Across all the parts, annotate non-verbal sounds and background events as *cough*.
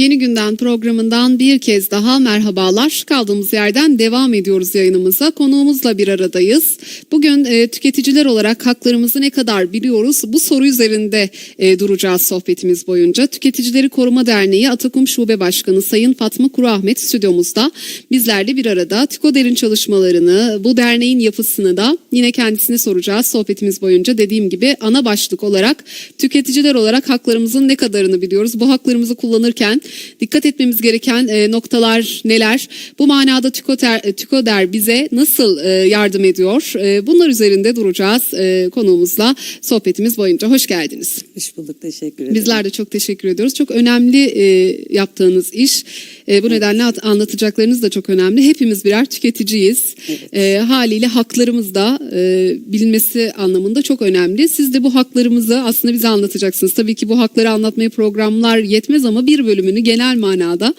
Yeni Günden programından bir kez daha merhabalar. Kaldığımız yerden devam ediyoruz yayınımıza. Konuğumuzla bir aradayız. Bugün e, tüketiciler olarak haklarımızı ne kadar biliyoruz? Bu soru üzerinde e, duracağız sohbetimiz boyunca. Tüketicileri Koruma Derneği Atakum Şube Başkanı Sayın Fatma Kuru Ahmet stüdyomuzda bizlerle bir arada. TÜKODER'in çalışmalarını, bu derneğin yapısını da yine kendisine soracağız sohbetimiz boyunca. Dediğim gibi ana başlık olarak tüketiciler olarak haklarımızın ne kadarını biliyoruz? Bu haklarımızı kullanırken dikkat etmemiz gereken e, noktalar neler? Bu manada TÜKODER, e, TÜKODER bize nasıl e, yardım ediyor? E, bunlar üzerinde duracağız e, konuğumuzla sohbetimiz boyunca. Hoş geldiniz. Hoş bulduk, teşekkür ederim. Bizler de çok teşekkür ediyoruz. Çok önemli e, yaptığınız iş. E, bu nedenle at- anlatacaklarınız da çok önemli. Hepimiz birer tüketiciyiz. E, haliyle haklarımız da e, bilinmesi anlamında çok önemli. Siz de bu haklarımızı aslında bize anlatacaksınız. Tabii ki bu hakları anlatmaya programlar yetmez ama bir bölümünü genel manada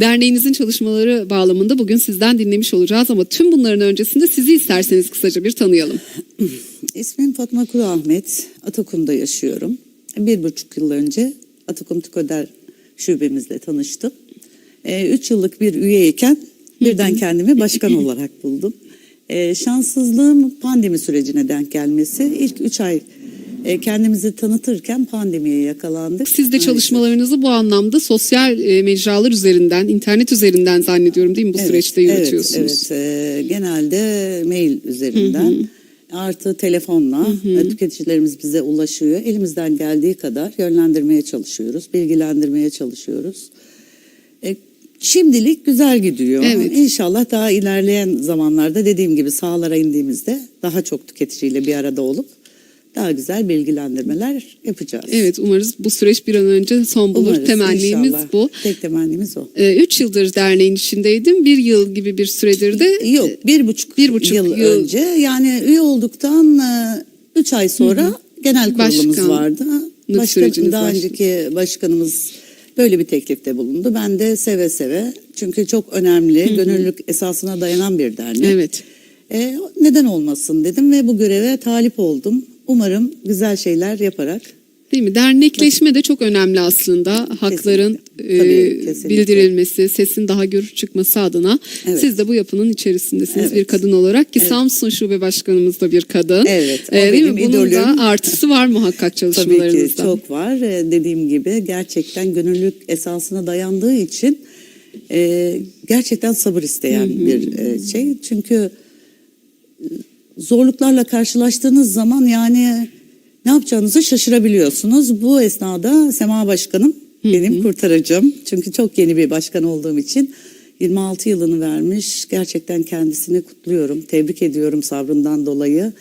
derneğinizin çalışmaları bağlamında bugün sizden dinlemiş olacağız. Ama tüm bunların öncesinde sizi isterseniz kısaca bir tanıyalım. *clears throat* İsmim Fatma Kuru Ahmet, Atakum'da yaşıyorum. Bir buçuk yıl önce Atakum Tükoder şubemizle tanıştım. Ee, üç yıllık bir üyeyken birden kendimi başkan *clears throat* olarak buldum. Ee, şanssızlığım pandemi sürecine denk gelmesi. İlk üç ay e, kendimizi tanıtırken pandemiye yakalandık. Siz de çalışmalarınızı bu anlamda sosyal e, mecralar üzerinden, internet üzerinden zannediyorum değil mi bu Evet, süreçte evet, yürütüyorsunuz? Evet, e, genelde mail üzerinden artı telefonla tüketicilerimiz bize ulaşıyor. Elimizden geldiği kadar yönlendirmeye çalışıyoruz, bilgilendirmeye çalışıyoruz. E, şimdilik güzel gidiyor. Evet. İnşallah daha ilerleyen zamanlarda dediğim gibi sahalara indiğimizde daha çok tüketiciyle bir arada olup daha güzel bilgilendirmeler yapacağız. Evet umarız bu süreç bir an önce son bulur. Umarız, Temennimiz inşallah. bu. Tek temennimiz o. E, üç yıldır derneğin içindeydim. Bir yıl gibi bir süredir de Yok bir buçuk, bir buçuk yıl, yıl. önce yani üye olduktan e, üç ay sonra genel kurulumuz Başkanlık vardı. Başkan, daha başladı. önceki başkanımız böyle bir teklifte bulundu. Ben de seve seve çünkü çok önemli gönüllülük esasına dayanan bir dernek. evet. E, neden olmasın dedim ve bu göreve talip oldum. Umarım güzel şeyler yaparak Değil mi? Dernekleşme de çok önemli aslında. Hakların Kesinlikle. e, Tabii, kesinlikle. bildirilmesi, sesin daha gür çıkması adına. Evet. Siz de bu yapının içerisindesiniz Evet. bir kadın olarak ki Evet. Samsun Şube Başkanımız da bir kadın. Evet, E, değil mi? Bunun da idolüm. artısı var muhakkak Tabii çalışmalarınızda. ki çok var. Ee, Dediğim gibi gerçekten gönüllülük esasına dayandığı için e, gerçekten sabır isteyen bir e, şey. Çünkü e, zorluklarla karşılaştığınız zaman yani ne yapacağınızı şaşırabiliyorsunuz. Bu esnada Sema Başkanım benim kurtarıcım. Çünkü çok yeni bir başkan olduğum için 26 yılını vermiş. Gerçekten kendisini kutluyorum. Tebrik ediyorum sabrından dolayı.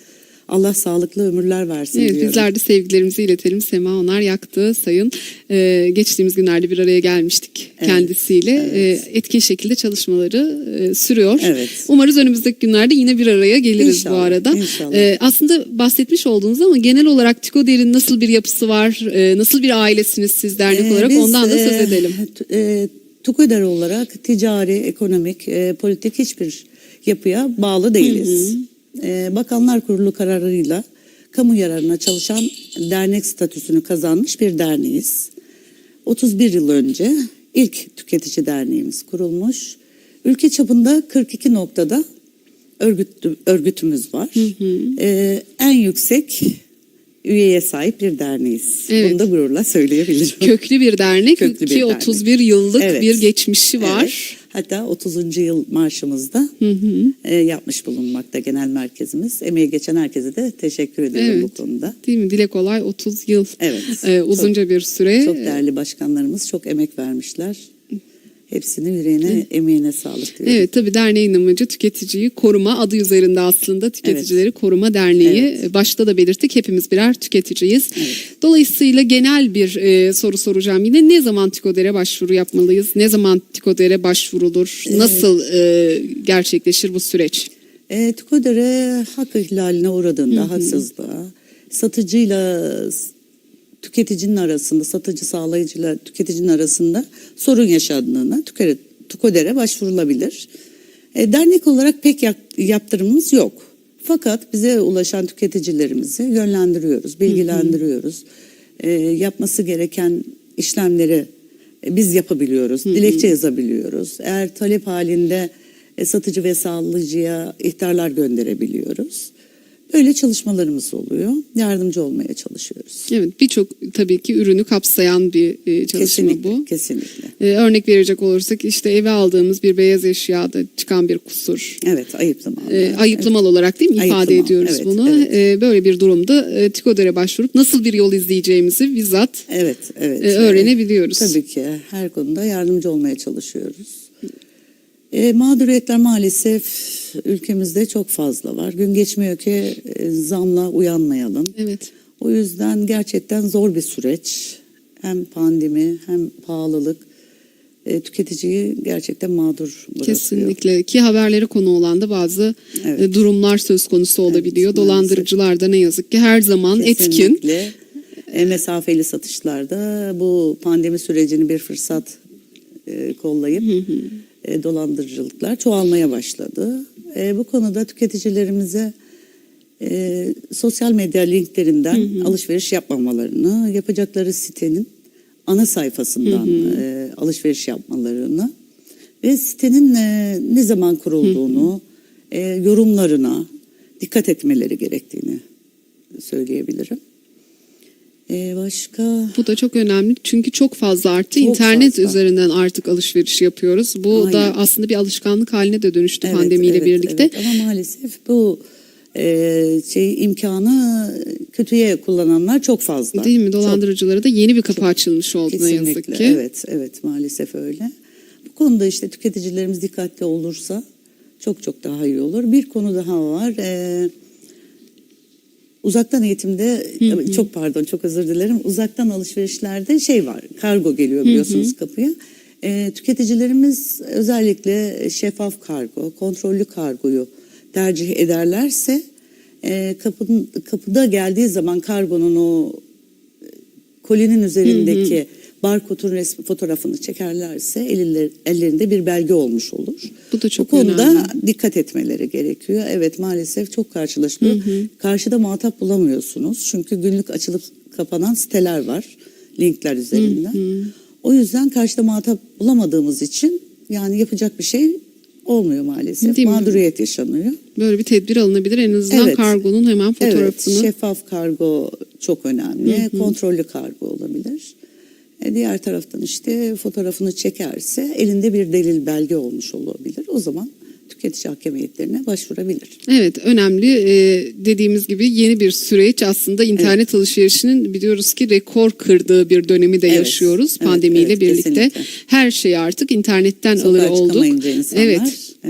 Allah sağlıklı ömürler versin Evet, diyorum. bizler de sevgilerimizi iletelim. Sema Onar yaktı sayın. Ee, geçtiğimiz günlerde bir araya gelmiştik Evet, kendisiyle. Ee, etkin şekilde çalışmaları e, sürüyor. Evet. Umarız önümüzdeki günlerde yine bir araya geliriz bu İnşallah, arada. inşallah. Ee, aslında bahsetmiş oldunuz ama genel olarak TÜKODER'in nasıl bir yapısı var? Ee, nasıl bir ailesiniz siz dernek Ee, olarak? biz, Ondan da söz e, edelim. E, TUKÖDER olarak ticari, ekonomik, e, politik hiçbir yapıya bağlı değiliz. E, Bakanlar Kurulu kararıyla kamu yararına çalışan dernek statüsünü kazanmış bir derneğiz. 31 yıl önce ilk tüketici derneğimiz kurulmuş. Ülke çapında 42 noktada örgüt, örgütümüz var. E, en yüksek üyeye sahip bir derneğiz. Evet. Bunu da gururla söyleyebilirim. Köklü bir dernek Köklü bir ki dernek. 31 yıllık Evet. bir geçmişi var. Evet. Hatta 30. yıl marşımızda e, yapmış bulunmakta genel merkezimiz. Emeği geçen herkese de teşekkür ediyorum Evet. bu konuda. Değil mi? Dile kolay 30 yıl. Evet. Ee, uzunca bir süre. Çok değerli başkanlarımız çok emek vermişler. Hepsinin yüreğine, emeğine sağlık diyorum. Evet tabii derneğin amacı tüketiciyi koruma adı üzerinde aslında tüketicileri koruma derneği Evet. başta da belirttik hepimiz birer tüketiciyiz. Dolayısıyla genel bir e, soru soracağım yine ne zaman TİKODER'e başvuru yapmalıyız? Ne zaman TİKODER'e başvurulur? Nasıl e, gerçekleşir bu süreç? E, TÜKODER'e hak ihlaline uğradığında, haksızlığa, satıcıyla tüketicinin arasında, satıcı sağlayıcıyla tüketicinin arasında sorun yaşandığına TÜKODER'e, başvurulabilir. E, dernek olarak pek yap- yaptırımımız yok. Fakat bize ulaşan tüketicilerimizi yönlendiriyoruz, bilgilendiriyoruz. E, yapması gereken işlemleri e, biz yapabiliyoruz. Dilekçe yazabiliyoruz. Eğer talep halinde e, satıcı ve sağlayıcıya ihtarlar gönderebiliyoruz. Böyle çalışmalarımız oluyor. Yardımcı olmaya çalışıyoruz. Evet birçok tabii ki ürünü kapsayan bir e, çalışma kesinlikle, bu. kesinlikle. E, örnek verecek olursak işte eve aldığımız bir beyaz eşyada çıkan bir kusur. Evet, ayıplamalı. E, ayıplamalı olarak değil mi ifade Ayıplama, ediyoruz evet, bunu. evet. E, böyle bir durumda e, TİKODER'e başvurup nasıl bir yol izleyeceğimizi bizzat Evet, evet. e, öğrenebiliyoruz. Tabii ki her konuda yardımcı olmaya çalışıyoruz. E, mağduriyetler maalesef ülkemizde çok fazla var. Gün geçmiyor ki e, zamla uyanmayalım. Evet. O yüzden gerçekten zor bir süreç. Hem pandemi hem pahalılık e, tüketiciyi gerçekten mağdur bırakıyor. Kesinlikle ki haberlere konu olan da bazı Evet. e, durumlar söz konusu olabiliyor. maalesef. Dolandırıcılar da ne yazık ki her zaman etkin. Kesinlikle. E, mesafeli satışlarda bu pandemi sürecini bir fırsat e, kollayıp e, dolandırıcılıklar çoğalmaya başladı. E, bu konuda tüketicilerimize e, sosyal medya linklerinden alışveriş yapmamalarını, yapacakları sitenin ana sayfasından e, alışveriş yapmalarını ve sitenin e, ne zaman kurulduğunu, e, yorumlarına dikkat etmeleri gerektiğini söyleyebilirim. E, başka Bu da çok önemli çünkü çok fazla arttı. Çok İnternet fazla. üzerinden artık alışveriş yapıyoruz. Bu Aynen. da aslında bir alışkanlık haline de dönüştü Evet, pandemiyle evet, birlikte. evet. Ama maalesef bu e, şey imkanı kötüye kullananlar çok fazla. Değil mi? Çok. Dolandırıcılara da yeni bir kapı açılmış oldu ne yazık ki. Evet, evet maalesef öyle. Bu konuda işte tüketicilerimiz dikkatli olursa çok çok daha iyi olur. Bir konu daha var. Ee, uzaktan eğitimde çok pardon çok özür dilerim. Uzaktan alışverişlerde şey var. Kargo geliyor biliyorsunuz kapıya. Ee, tüketicilerimiz özellikle şeffaf kargo, kontrollü kargoyu tercih ederlerse e, kapının, kapıda geldiği zaman kargonun o kolinin üzerindeki barkodun resmi fotoğrafını çekerlerse eller, ellerinde bir belge olmuş olur. Bu da çok Bu konuda önemli. dikkat etmeleri gerekiyor. Evet maalesef çok karşılaşılıyor. Karşıda muhatap bulamıyorsunuz. Çünkü günlük açılıp kapanan siteler var linkler üzerinden. O yüzden karşıda muhatap bulamadığımız için yani yapacak bir şey olmuyor maalesef. Değil mi? Mağduriyet yaşanıyor. Böyle bir tedbir alınabilir. En azından Evet. kargonun hemen fotoğrafını. Evet, şeffaf kargo çok önemli. Kontrollü kargo olabilir. E, diğer taraftan işte fotoğrafını çekerse elinde bir delil belge olmuş olabilir. O zaman tüketici hakem heyetlerine başvurabilir. Evet önemli Ee, dediğimiz gibi yeni bir süreç aslında internet alışverişinin biliyoruz ki rekor kırdığı bir dönemi de Evet, yaşıyoruz evet, pandemiyle evet, birlikte. kesinlikle. Her şeyi artık internetten Sokağa alır olduk. Evet.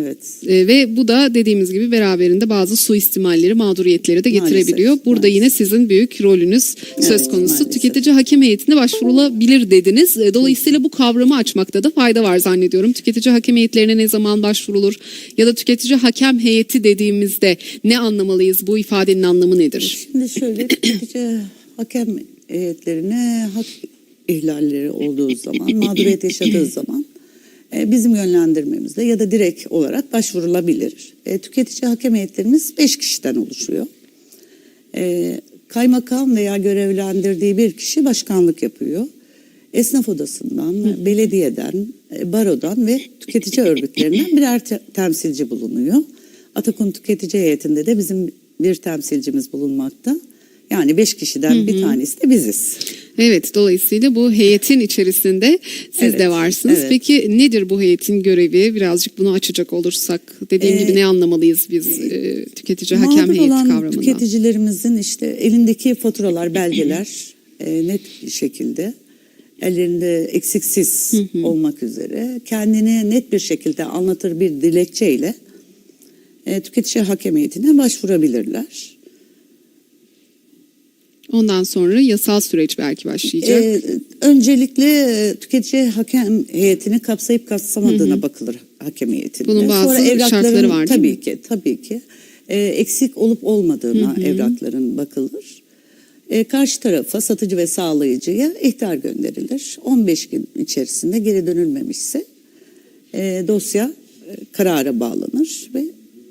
Evet. Ee, ve bu da dediğimiz gibi beraberinde bazı suistimalleri, mağduriyetleri de Maalesef, getirebiliyor. Burada maalesef. yine sizin büyük rolünüz söz Evet, konusu. maalesef. Tüketici hakem heyetine başvurulabilir dediniz. Ee, Dolayısıyla bu kavramı açmakta da fayda var zannediyorum. Tüketici hakem heyetlerine ne zaman başvurulur? Ya da tüketici hakem heyeti dediğimizde ne anlamalıyız? Bu ifadenin anlamı nedir? Şimdi şöyle tüketici hakem heyetlerine hak ihlalleri olduğu zaman, mağduriyet yaşadığı zaman e, bizim yönlendirmemizle ya da direkt olarak başvurulabilir. E, tüketici hakem heyetlerimiz 5 kişiden oluşuyor. E, kaymakam veya görevlendirdiği bir kişi başkanlık yapıyor. Esnaf odasından, belediyeden, e, barodan ve tüketici örgütlerinden birer te- temsilci bulunuyor. Atakum Tüketici Heyeti'nde de bizim bir temsilcimiz bulunmakta. Yani beş kişiden bir tanesi de biziz. Evet, dolayısıyla bu heyetin içerisinde siz Evet, de varsınız. evet. Peki nedir bu heyetin görevi? Birazcık bunu açacak olursak, dediğim Ee, gibi ne anlamalıyız biz e, tüketici hakem heyeti olan kavramından? tüketicilerimizin işte elindeki faturalar, *clears throat* belgeler e, net bir şekilde ellerinde eksiksiz olmak üzere kendini net bir şekilde anlatır bir dilekçeyle e, tüketici hakem heyetine başvurabilirler. Ondan sonra yasal süreç belki başlayacak. E, öncelikle e, tüketici hakem heyetini kapsayıp kapsamadığına bakılır hakem heyetinde. Bunun bazı evrakların- şartları var, Tabii mi? ki, tabii ki. E, eksik olup olmadığına evrakların bakılır. E, karşı tarafa satıcı ve sağlayıcıya ihtar gönderilir. 15 gün içerisinde geri dönülmemişse e, dosya e, karara bağlanır ve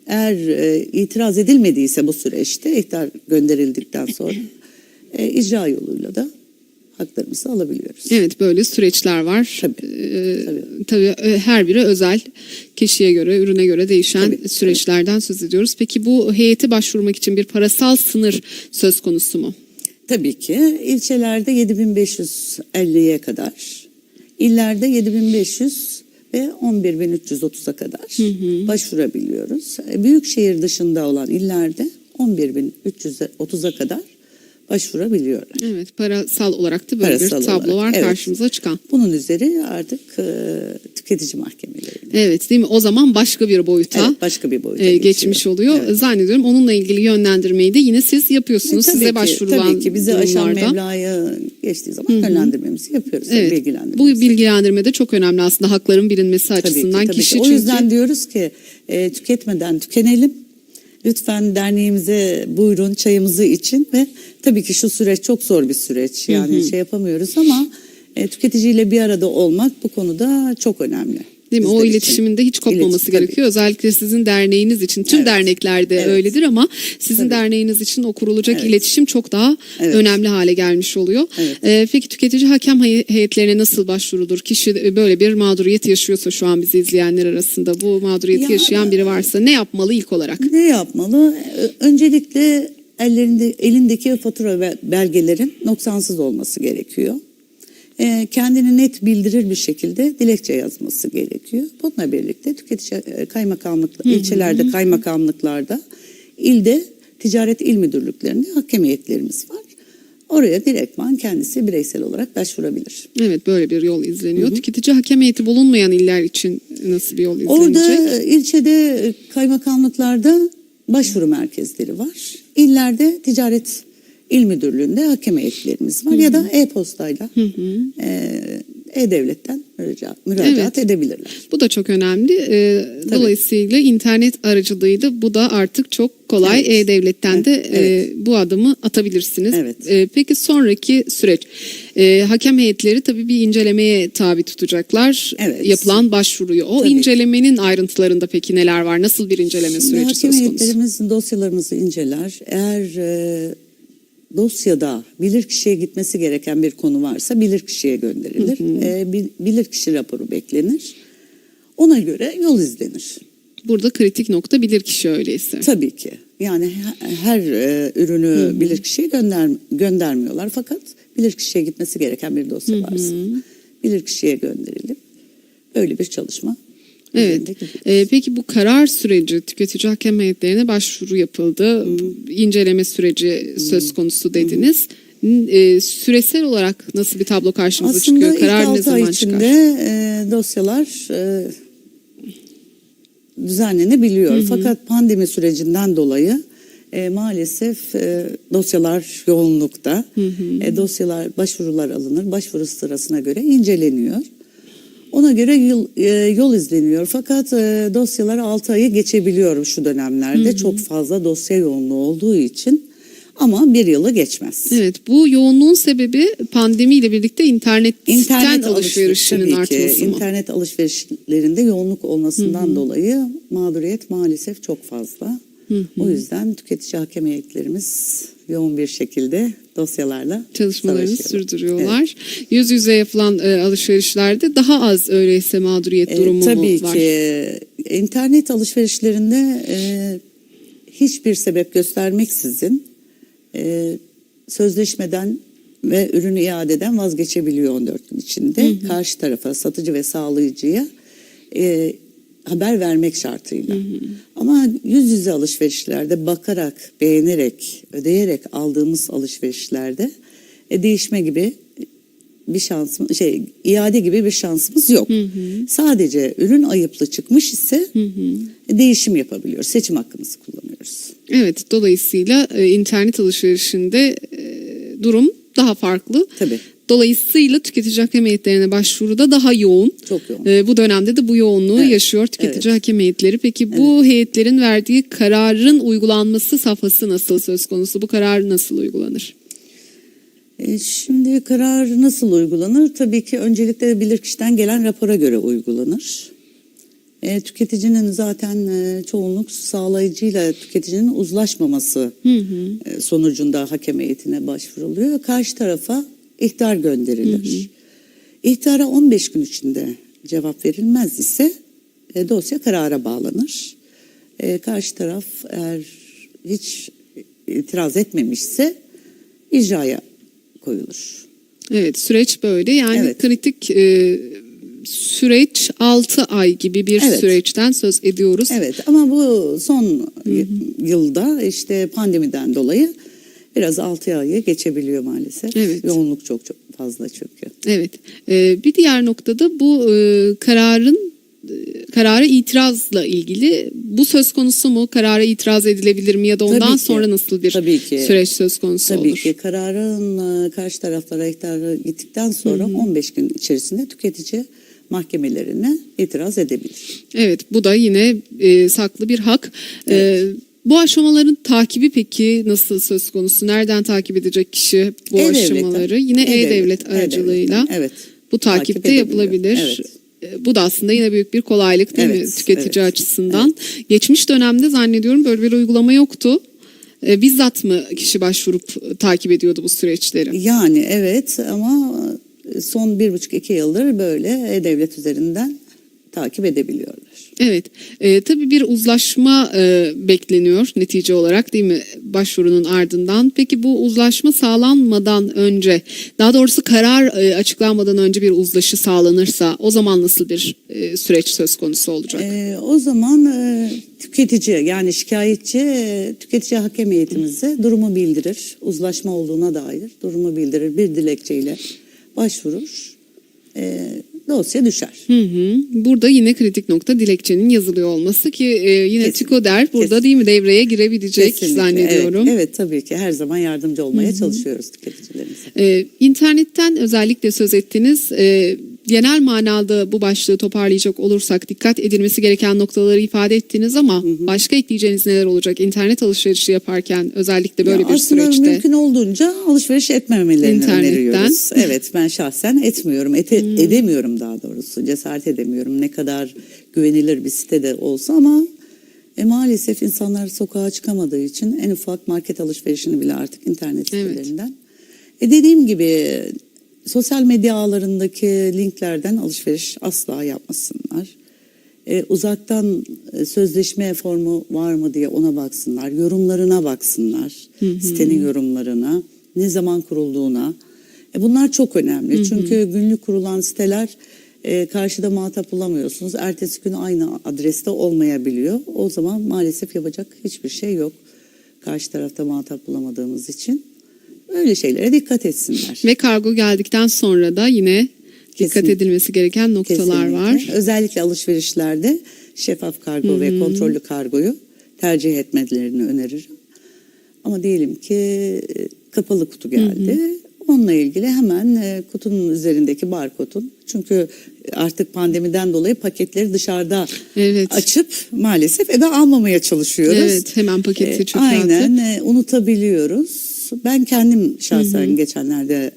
eğer e, itiraz edilmediyse bu süreçte ihtar gönderildikten sonra *laughs* e, icra yoluyla da haklarımızı alabiliyoruz. Evet böyle süreçler var. Tabii, Ee, tabii. tabii, e, her biri özel kişiye göre, ürüne göre değişen Tabii, süreçlerden söz ediyoruz. Peki bu heyete başvurmak için bir parasal sınır söz konusu mu? Tabii ki ilçelerde 7550'ye kadar, illerde 7500 ve 11330'a kadar başvurabiliyoruz. E, Büyük şehir dışında olan illerde 11330'a kadar başvurabiliyorlar. Evet parasal olarak da böyle Parasal bir tablo olarak, var evet. karşımıza çıkan. Bunun üzeri artık e, tüketici mahkemeleri. Evet değil mi? O zaman başka bir boyuta Evet, başka bir boyuta e, geçiyor. geçmiş oluyor. Evet. Zannediyorum onunla ilgili yönlendirmeyi de yine siz yapıyorsunuz. E, tabii Size ki, başvurulan Tabii ki bizi aşan meblağı geçtiği zaman yönlendirmemizi yapıyoruz. Evet. Bu bilgilendirmemizi. bilgilendirme de çok önemli aslında hakların bilinmesi Tabii ki, açısından. tabii ki. Kişi O çünkü yüzden diyoruz ki e, tüketmeden tükenelim. Lütfen derneğimize buyurun çayımızı için ve tabii ki şu süreç çok zor bir süreç. Yani şey yapamıyoruz ama e, tüketiciyle bir arada olmak bu konuda çok önemli. Değil mi? O Bizler için. iletişiminde hiç kopmaması İletişim, tabii. gerekiyor. Özellikle sizin derneğiniz için. Tüm Evet. derneklerde Evet. öyledir ama sizin Tabii. derneğiniz için o kurulacak Evet. iletişim çok daha Evet. önemli hale gelmiş oluyor. Evet. Ee, peki tüketici hakem hey- heyetlerine nasıl başvurulur? Kişi böyle bir mağduriyet yaşıyorsa şu an bizi izleyenler arasında bu mağduriyeti Ya- yaşayan biri varsa ne yapmalı ilk olarak? Ne yapmalı? Öncelikle ellerinde elindeki fatura ve belgelerin noksansız olması gerekiyor. Ee, kendini net bildirir bir şekilde dilekçe yazması gerekiyor. Bununla birlikte tüketici e, kaymakamlık ilçelerde kaymakamlıklarda ilde ticaret il müdürlüklerinde hakem heyetlerimiz var. Oraya direktman kendisi bireysel olarak başvurabilir. Evet böyle bir yol izleniyor. Tüketici hakem heyeti bulunmayan iller için nasıl bir yol izlenecek? Orada e, ilçede e, kaymakamlıklarda başvuru merkezleri var. İllerde ticaret il müdürlüğünde hakem heyetlerimiz var ya da e-postayla e, e-devletten müracaat, müracaat Evet. edebilirler. Bu da çok önemli. Ee, dolayısıyla internet aracılığıyla bu da artık çok kolay. Evet. E-Devlet'ten de Evet. e, bu adımı atabilirsiniz. Evet. E, peki sonraki süreç. E, hakem heyetleri tabii bir incelemeye tabi tutacaklar. Evet. Yapılan başvuruyu. O Tabii. incelemenin ayrıntılarında peki neler var? Nasıl bir inceleme Şimdi süreci hakem söz konusu? heyetlerimiz dosyalarımızı inceler. Eğer e, dosyada bilirkişiye gitmesi gereken bir konu varsa bilirkişiye gönderilir. E, bil- bilirkişi raporu beklenir. Ona göre yol izlenir. Burada kritik nokta bilirkişi öyleyse. Tabii ki. Yani he- her e, ürünü bilirkişiye gönder göndermiyorlar fakat bilirkişiye gitmesi gereken bir dosya varsa bilirkişiye gönderilip böyle bir çalışma Evet. Ee, peki bu karar süreci tüketici hakem heyetlerine başvuru yapıldı. inceleme süreci söz konusu dediniz. N- e, süresel olarak nasıl bir tablo karşımıza Aslında çıkıyor? Karar ne 6 ay zaman içinde çıkar? e, dosyalar e, düzenlenebiliyor. Fakat pandemi sürecinden dolayı e, maalesef e, dosyalar yoğunlukta. E, dosyalar, başvurular alınır. Başvuru sırasına göre inceleniyor. Ona göre yol, e, yol izleniyor. Fakat e, dosyalar 6 ayı geçebiliyor şu dönemlerde. Çok fazla dosya yoğunluğu olduğu için. Ama bir yılı geçmez. Evet bu yoğunluğun sebebi pandemiyle birlikte internetten İnternet alışverişinin alışveriş, ki, artması mı? İnternet alışverişlerinde yoğunluk olmasından dolayı mağduriyet maalesef çok fazla. O yüzden tüketici hakem heyetlerimiz yoğun bir şekilde dosyalarla Çalışmalarını sürdürüyorlar. Yüz yüze yapılan e, alışverişlerde daha az öyleyse mağduriyet E, durumu tabii var. ki internet alışverişlerinde e, hiçbir sebep göstermeksizin e, sözleşmeden ve ürünü iadeden vazgeçebiliyor 14 gün içinde. Karşı tarafa, satıcı ve sağlayıcıya e, haber vermek şartıyla. Ama yüz yüze alışverişlerde bakarak, beğenerek, ödeyerek aldığımız alışverişlerde e, değişme gibi bir şansımız şey iade gibi bir şansımız yok. Sadece ürün ayıplı çıkmış ise değişim yapabiliyoruz. Seçim hakkımızı kullanıyoruz. Evet dolayısıyla e, internet alışverişinde e, durum daha farklı. Tabii. Dolayısıyla tüketici hakem heyetlerine başvuruda daha yoğun. Çok yoğun. E, bu dönemde de bu yoğunluğu Evet, yaşıyor tüketici evet. hakem heyetleri. Peki bu heyetlerin verdiği kararın uygulanması safhası nasıl söz konusu? Bu karar nasıl uygulanır? E, Şimdi karar nasıl uygulanır? Tabii ki öncelikle bilirkişiden gelen rapora göre uygulanır. E, tüketicinin zaten e, çoğunluk sağlayıcıyla tüketicinin uzlaşmaması e, sonucunda hakem heyetine başvuruluyor. Karşı tarafa ihtar gönderilir. İhtara 15 gün içinde cevap verilmez ise e, dosya karara bağlanır. E, karşı taraf eğer hiç itiraz etmemişse icraya koyulur. Evet süreç böyle yani Evet. kritik e, süreç 6 ay gibi bir Evet. süreçten söz ediyoruz. Evet ama bu son y- yılda işte pandemiden dolayı biraz 6 ayı geçebiliyor maalesef. Evet. Yoğunluk çok çok fazla çünkü. Evet. Ee, bir diğer noktada bu e, kararın e, karara itirazla ilgili bu söz konusu mu? Karara itiraz edilebilir mi ya da ondan Tabii ki. sonra nasıl bir Tabii ki. süreç söz konusu Tabii olur? ki kararın e, karşı taraflara ihtarı gittikten sonra 15 gün içerisinde tüketici mahkemelerine itiraz edebilir. Evet, bu da yine e, saklı bir hak. E, bu aşamaların takibi peki nasıl söz konusu? Nereden takip edecek kişi bu E-Devlet'ten. aşamaları? Yine E-Devlet, E-Devlet aracılığıyla. E-Devlet'ten, evet. Bu takipte Takip yapılabilir. Evet. E, Bu da aslında yine büyük bir kolaylık değil mi Evet, tüketici evet, açısından? Geçmiş dönemde zannediyorum böyle bir uygulama yoktu. E, bizzat mı kişi başvurup e, takip ediyordu bu süreçleri? Yani evet ama son bir buçuk iki yıldır böyle e-devlet üzerinden takip edebiliyorlar. Evet, e, tabii bir uzlaşma e, bekleniyor netice olarak değil mi başvurunun ardından. Peki bu uzlaşma sağlanmadan önce, daha doğrusu karar e, açıklanmadan önce bir uzlaşı sağlanırsa o zaman nasıl bir e, süreç söz konusu olacak? Ee, o zaman e, tüketici yani şikayetçi e, tüketici hakem heyetimize durumu bildirir. Uzlaşma olduğuna dair durumu bildirir. Bir dilekçeyle başvurur. E, dosya düşer. Hı hı. Burada yine kritik nokta dilekçenin yazılıyor olması ki e, yine Kesin. TÜKODER burada Kesin. değil mi devreye girebilecek Kesinlikle, zannediyorum. Evet, evet tabii ki her zaman yardımcı olmaya çalışıyoruz tüketicilerimize. Ee, internetten özellikle söz ettiniz. Ee, genel manada bu başlığı toparlayacak olursak dikkat edilmesi gereken noktaları ifade ettiniz ama başka ekleyeceğiniz neler olacak internet alışverişi yaparken özellikle böyle Ya bir aslında süreçte? mümkün olduğunca alışveriş etmemelerini İnternetten. öneriyoruz. Evet ben şahsen etmiyorum. Ete, Edemiyorum daha doğrusu. Cesaret edemiyorum. Ne kadar güvenilir bir sitede olsa ama e, maalesef insanlar sokağa çıkamadığı için en ufak market alışverişini bile artık internet Evet. sitelerinden. E, dediğim gibi sosyal medya ağlarındaki linklerden alışveriş asla yapmasınlar. E, uzaktan e, sözleşme formu var mı diye ona baksınlar. Yorumlarına baksınlar. Sitenin yorumlarına. Ne zaman kurulduğuna. E, bunlar çok önemli. Çünkü günlük kurulan siteler e, karşıda muhatap bulamıyorsunuz. Ertesi gün aynı adreste olmayabiliyor. O zaman maalesef yapacak hiçbir şey yok. Karşı tarafta muhatap bulamadığımız için. Öyle şeylere dikkat etsinler. Ve kargo geldikten sonra da yine dikkat Kesinlikle. edilmesi gereken noktalar Kesinlikle. var. Özellikle alışverişlerde şeffaf kargo ve kontrollü kargoyu tercih etmelerini öneririm. Ama diyelim ki e, kapalı kutu geldi. Onunla ilgili hemen e, kutunun üzerindeki barkodun çünkü artık pandemiden dolayı paketleri dışarıda Evet. açıp maalesef eve almamaya çalışıyoruz. Evet hemen paketi E, çöpe Aynen e, unutabiliyoruz. Ben kendim şahsen geçenlerde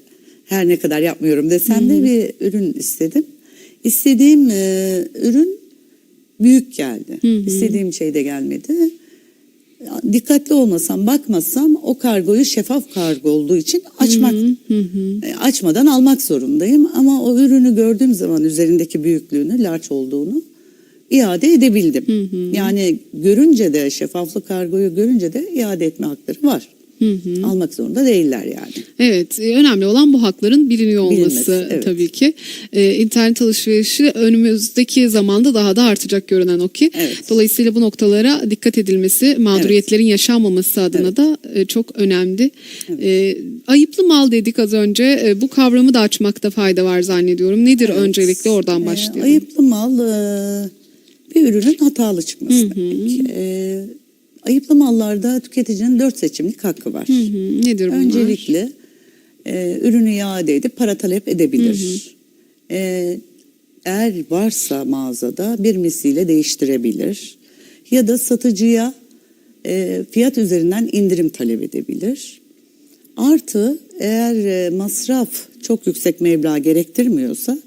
her ne kadar yapmıyorum desem de bir ürün istedim. İstediğim e, ürün büyük geldi. İstediğim şey de gelmedi. Dikkatli olmasam, bakmasam o kargoyu şeffaf kargo olduğu için açmak e, açmadan almak zorundayım ama o ürünü gördüğüm zaman üzerindeki büyüklüğünü, large olduğunu iade edebildim. Yani görünce de şeffaflık kargoyu görünce de iade etme hakları var. Almak zorunda değiller yani. Evet, e, önemli olan bu hakların biliniyor olması Bilinmesi, evet. tabii ki. Ee, internet alışverişi önümüzdeki zamanda daha da artacak görünen o ki. Evet. Dolayısıyla bu noktalara dikkat edilmesi, mağduriyetlerin yaşanmaması adına da e, çok önemli. Ee, ayıplı mal dedik az önce. E, bu kavramı da açmakta fayda var zannediyorum. Nedir öncelikle oradan Ee, başlayalım. ayıplı mal e, bir ürünün hatalı çıkması demek. Ee, ayıplı mallarda tüketicinin dört seçimlik hakkı var. Hı hı, Nedir bunlar? Öncelikle e, ürünü iade edip para talep edebilir. E, eğer varsa mağazada bir misliyle değiştirebilir. Ya da satıcıya e, fiyat üzerinden indirim talep edebilir. Artı eğer e, masraf çok yüksek meblağ gerektirmiyorsa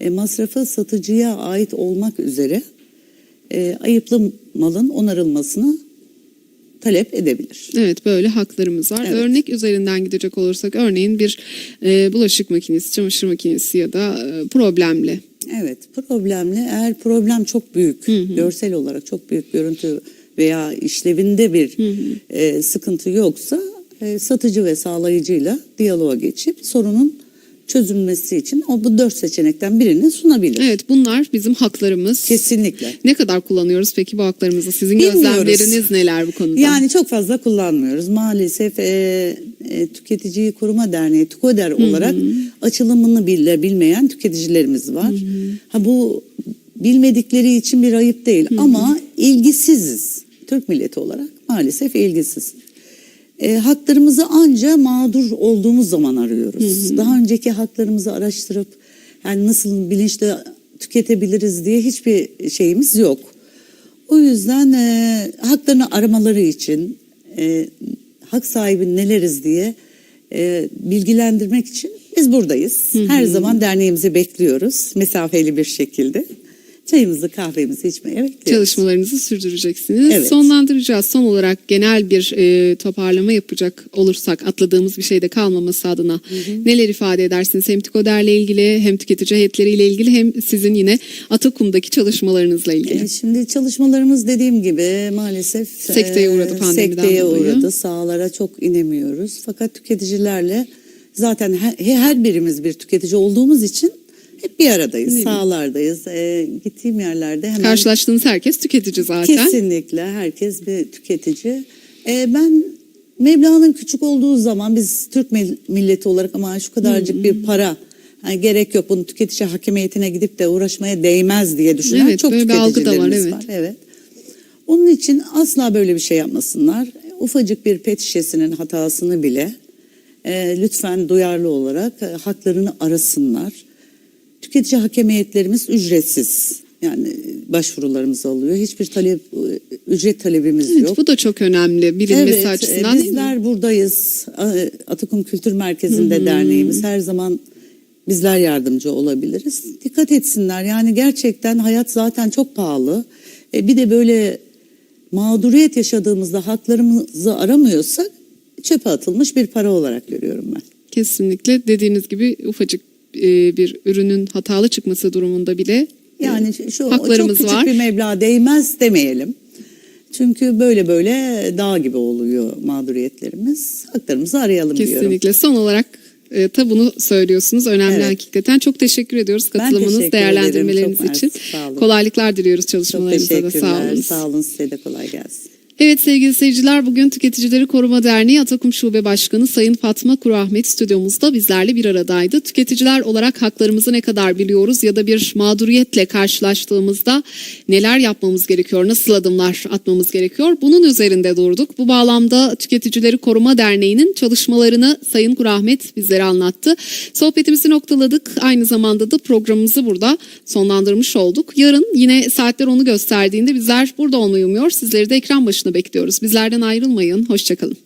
e, masrafı satıcıya ait olmak üzere e, ayıplı malın onarılmasını talep edebilir. Evet böyle haklarımız var. Evet. Örnek üzerinden gidecek olursak örneğin bir e, bulaşık makinesi, çamaşır makinesi ya da e, problemli. Evet problemli eğer problem çok büyük görsel olarak çok büyük görüntü veya işlevinde bir e, sıkıntı yoksa e, satıcı ve sağlayıcıyla diyaloğa geçip sorunun çözülmesi için o bu dört seçenekten birini sunabilir. Evet bunlar bizim haklarımız. Kesinlikle. Ne kadar kullanıyoruz peki bu haklarımızı? Sizin Bilmiyoruz. gözlemleriniz neler bu konuda? Yani çok fazla kullanmıyoruz. Maalesef e, e, Tüketiciyi Koruma Derneği TÜKODER olarak açılımını bile bilmeyen tüketicilerimiz var. Ha bu bilmedikleri için bir ayıp değil ama ilgisiziz. Türk milleti olarak maalesef ilgisiz. E, haklarımızı anca mağdur olduğumuz zaman arıyoruz. Daha önceki haklarımızı araştırıp yani nasıl bilinçli tüketebiliriz diye hiçbir şeyimiz yok. O yüzden e, haklarını aramaları için e, hak sahibi neleriz diye e, bilgilendirmek için biz buradayız. Her zaman derneğimizi bekliyoruz mesafeli bir şekilde. Çayımızı kahvemizi içmeye bekliyoruz. Çalışmalarınızı sürdüreceksiniz. Evet. Sonlandıracağız. Son olarak genel bir e, toparlama yapacak olursak atladığımız bir şey de kalmaması adına neler ifade edersiniz? Hem TİKODER'le ilgili hem tüketici heyetleriyle ilgili hem sizin yine Atakum'daki çalışmalarınızla ilgili. E, Şimdi çalışmalarımız dediğim gibi maalesef Sekteye e, uğradı pandemiden sekteye dolayı. uğradı. Sahalara çok inemiyoruz. Fakat tüketicilerle zaten her, her birimiz bir tüketici olduğumuz için hep bir aradayız. Sahalardayız. E, gittiğim yerlerde hemen Karşılaştığınız herkes tüketici zaten. Kesinlikle herkes bir tüketici. Ee, ben meblağın küçük olduğu zaman biz Türk mil- milleti olarak ama şu kadarcık bir para hani gerek yok bunu tüketici hakimiyetine gidip de uğraşmaya değmez diye düşünen Evet, çok algı da var, tüketicilerimiz evet. var. Evet. Onun için asla böyle bir şey yapmasınlar. Ufacık bir pet şişesinin hatasını bile e, lütfen duyarlı olarak e, haklarını arasınlar. Tüketici hakemiyetlerimiz ücretsiz. Yani başvurularımız alıyor. Hiçbir talep ücret talebimiz Evet, yok. bu da çok önemli bilinmesi Evet, açısından. e, mi? bizler buradayız. Atakum Kültür Merkezi'nde derneğimiz her zaman bizler yardımcı olabiliriz. Dikkat etsinler. Yani gerçekten hayat zaten çok pahalı. E, bir de böyle mağduriyet yaşadığımızda haklarımızı aramıyorsak çöpe atılmış bir para olarak görüyorum ben. Kesinlikle dediğiniz gibi ufacık e, bir ürünün hatalı çıkması durumunda bile Yani şu- haklarımız çok küçük var. bir meblağ değmez demeyelim. Çünkü böyle böyle dağ gibi oluyor mağduriyetlerimiz. Haklarımızı arayalım diyorum. Kesinlikle. Son olarak e, ta bunu söylüyorsunuz. Önemli Evet. hakikaten. Çok teşekkür ediyoruz katılımınız, teşekkür değerlendirmeleriniz ederim. Çok için. Kolaylıklar diliyoruz Çok çalışmalarınızda da. Sağ olun. Sağ olun size de kolay gelsin. Evet sevgili seyirciler bugün Tüketicileri Koruma Derneği Atakum Şube Başkanı Sayın Fatma Kuru Ahmet stüdyomuzda bizlerle bir aradaydı. Tüketiciler olarak haklarımızı ne kadar biliyoruz ya da bir mağduriyetle karşılaştığımızda neler yapmamız gerekiyor, nasıl adımlar atmamız gerekiyor bunun üzerinde durduk. Bu bağlamda Tüketicileri Koruma Derneği'nin çalışmalarını Sayın Kuru Ahmet bizlere anlattı. Sohbetimizi noktaladık. Aynı zamanda da programımızı burada sonlandırmış olduk. Yarın yine saatler onu gösterdiğinde bizler burada olmayı umuyor. Sizleri de ekran başına bekliyoruz. Bizlerden ayrılmayın. Hoşçakalın.